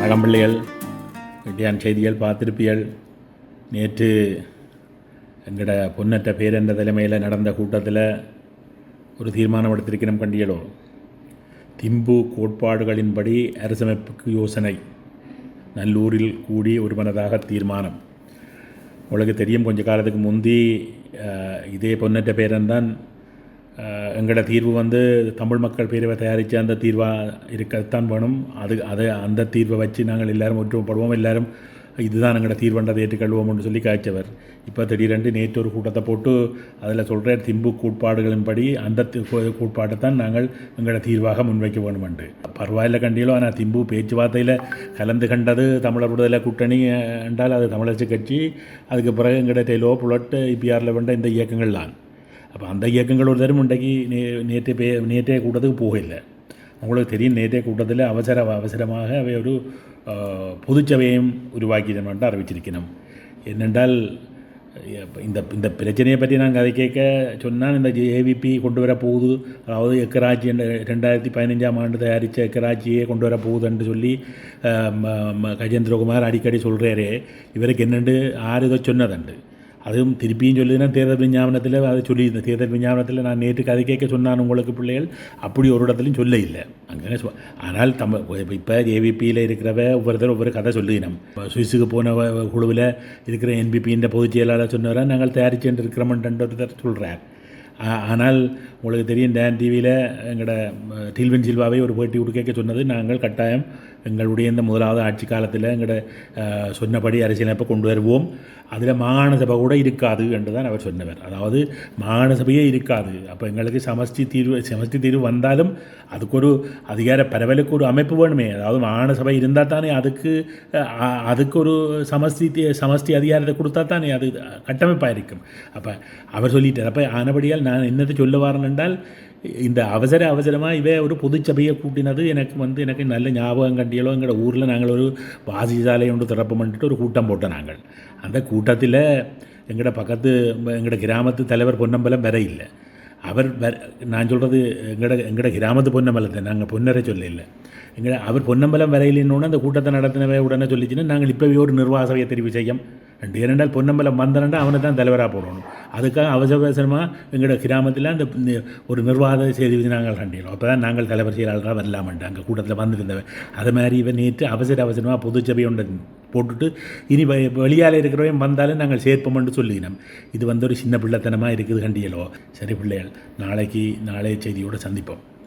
வணக்கம் பிள்ளைகள். வெட்டியான் செய்திகள் பார்த்திருப்பியல் நேற்று எங்களோட பொன்னற்ற பேரென்ற தலைமையில் நடந்த கூட்டத்தில் ஒரு தீர்மானம் எடுத்திருக்கிறோம் கண்டியலோ திம்பு கோட்பாடுகளின்படி அரசமைப்புக்கு யோசனை. நல்லூரில் கூடி ஒரு மனதாக தீர்மானம். உங்களுக்கு தெரியும் கொஞ்ச காலத்துக்கு முந்தி இதே பொன்னற்ற பேரன் தான் எங்களோட தீர்வு வந்து தமிழ் மக்கள் பேரவை தயாரித்த அந்த தீர்வாக இருக்கத்தான் வேணும். அது அதை அந்த தீர்வை வச்சு நாங்கள் எல்லோரும் ஒற்றுமைப்படுவோம். எல்லோரும் இதுதான் எங்களோட தீர்வண்டதை ஏற்றுக்கொள்வோம்னு சொல்லி காய்ச்சவர். இப்போ திடீரென்று நேற்று ஒரு கூட்டத்தை போட்டு அதில் சொல்கிற திம்பு கூட்பாடுகளின்படி அந்த கூட்பாட்டை தான் நாங்கள் எங்களோட தீர்வாக முன்வைக்க வேணுமெண்டு பரவாயில்ல கண்டியிலும் ஆனால் திம்பு பேச்சுவார்த்தையில் கலந்து கண்டது தமிழர் விடுதலை கூட்டணி என்றால் அது தமிழரசு கட்சி. அதுக்கு பிறகு எங்கள்கிட்ட டெய்லோ புலட் இபிஆரில் வேண்ட இந்த இயக்கங்கள் தான். அப்போ அந்த இயக்கங்கள் ஒரு தரம் இன்றைக்கு நே நேற்று பே நேற்றைய கூட்டத்துக்கு போகலை உங்களுக்கு தெரியும் நேற்றைய கூட்டத்தில் அவசர அவசரமாக அவை ஒரு பொதுச்சபையும் உருவாக்கினோம் என்று அறிவிச்சிருக்கணும் என்னென்றால் இந்த இந்த பிரச்சனையை பற்றி நான் கதை கேட்க சொன்னால் இந்த ஏவிபி கொண்டு வர போகுது அதாவது எக்கராட்சி என்ற ரெண்டாயிரத்தி பதினஞ்சாம் ஆண்டு தயாரித்த எக்கராட்சியே கொண்டு வர போகுதுன்னு சொல்லி கஜேந்திரகுமார் அடிக்கடி சொல்கிறாரே இவருக்கு என்னென்று ஆறு இதை சொன்னதுண்டு அதுவும் திருப்பியும் சொல்லுதுன்னா தேர்தல் விஞ்ஞாபனத்தில் அதை சொல்லியிருந்தேன் தேர்தல் விஞ்ஞாபனத்தில் நான் நேற்று கதை கேட்க சொன்னான் உங்களுக்கு பிள்ளைகள் அப்படி ஒரு இடத்துலையும் சொல்ல இல்லை அங்கே ஆனால் தமிழ் இப்போ ஏவிபியில் இருக்கிறவ ஒவ்வொருத்தரும் ஒவ்வொரு கதை சொல்லுகிறோம் இப்போ சுவிஸுக்கு போன குழுவில் இருக்கிற என்பிபின்ற பொதுச் செயலாளர் சொன்னவரை நாங்கள் தயாரிச்சுட்டு இருக்கிறோம்ன்ற ஒருத்தர் சொல்கிறார் ஆனால் உங்களுக்கு தெரியும் டேன் டிவியில் எங்களோட ம, டில்வின் சில்வாவை ஒரு பேட்டி கொடுக்க சொன்னது நாங்கள் கட்டாயம் எங்களுடைய இந்த முதலாவது ஆட்சி காலத்தில் எங்களோட சொன்னபடி அரசியலமைப்பை கொண்டு வருவோம். அதில் மாகாண சபை கூட இருக்காது என்று தான் அவர் சொன்னவர். அதாவது மாகாண சபையே இருக்காது. அப்போ எங்களுக்கு சமஷ்டி தீர்வு சமஷ்டி தீர்வு வந்தாலும் அதுக்கு ஒரு அதிகார பரவலுக்கு ஒரு அமைப்பு வேணுமே. அதாவது மாகாண சபை இருந்தால் தானே அதுக்கு அதுக்கு ஒரு சமஸ்தி தீ- அதிகாரத்தை கொடுத்தா தானே அது கட்டமைப்பாக இருக்கும் அப்போ அவர் சொல்லிட்டார். அப்போ ஆனபடியால் நான் என்னத்தை சொல்ல வரேன் என்றால் இந்த அவசர அவசரமாக இவே ஒரு பொதுச்சபையை கூட்டினது எனக்கு வந்து எனக்கு நல்ல ஞாபகம் கண்டியலோ எங்களோட ஊரில் நாங்கள் ஒரு வாசிசாலை ஒன்று திறப்பு பண்ணிட்டு ஒரு கூட்டம் போட்டோம் நாங்கள். அந்த கூட்டத்தில் எங்களோட பக்கத்து எங்களோட கிராமத்து தலைவர் பொன்னம்பலம் வர இல்லை. அவர் வர- நான் சொல்கிறது எங்களோட எங்களோட கிராமத்து பொன்னம்பலத்தை நாங்கள் பொன்னரை சொல்ல இல்லை எங்களை அவர் பொன்னம்பலம் வரையிலின்னு அந்த கூட்டத்தை நடத்தினவே உடனே சொல்லிச்சுன்னா நாங்கள் இப்போவே ஒரு நிர்வாக சபையை தெரிவு செய்யும். ரெண்டு இரண்டால் பொன்னம்பலம் வந்தனண்டா அவனை தான் தலைவராக போடணும். அதுக்காக அவசரவசரமாக எங்களோட கிராமத்தில் அந்த ஒரு நிர்வாக செய்தி நாங்கள் கண்டினோம் அப்போ தான் நாங்கள் தலைவர் செயலாளராக வரலாமண்டு. அங்கே கூட்டத்தில் வந்துருந்தவன் அது மாதிரி இவன் நேற்று அவசர அவசரமாக பொதுச்சபை ஒன்று போட்டுட்டு இனி வெளியால் இருக்கிறவன் வந்தாலும் நாங்கள் சேர்ப்போம்னு சொல்லினோம். இது வந்து ஒரு சின்ன பிள்ளைத்தனமாக இருக்குது கண்டியலோ? சரி பிள்ளைகள் நாளைக்கு நாளைய செய்தியோடு சந்திப்போம்.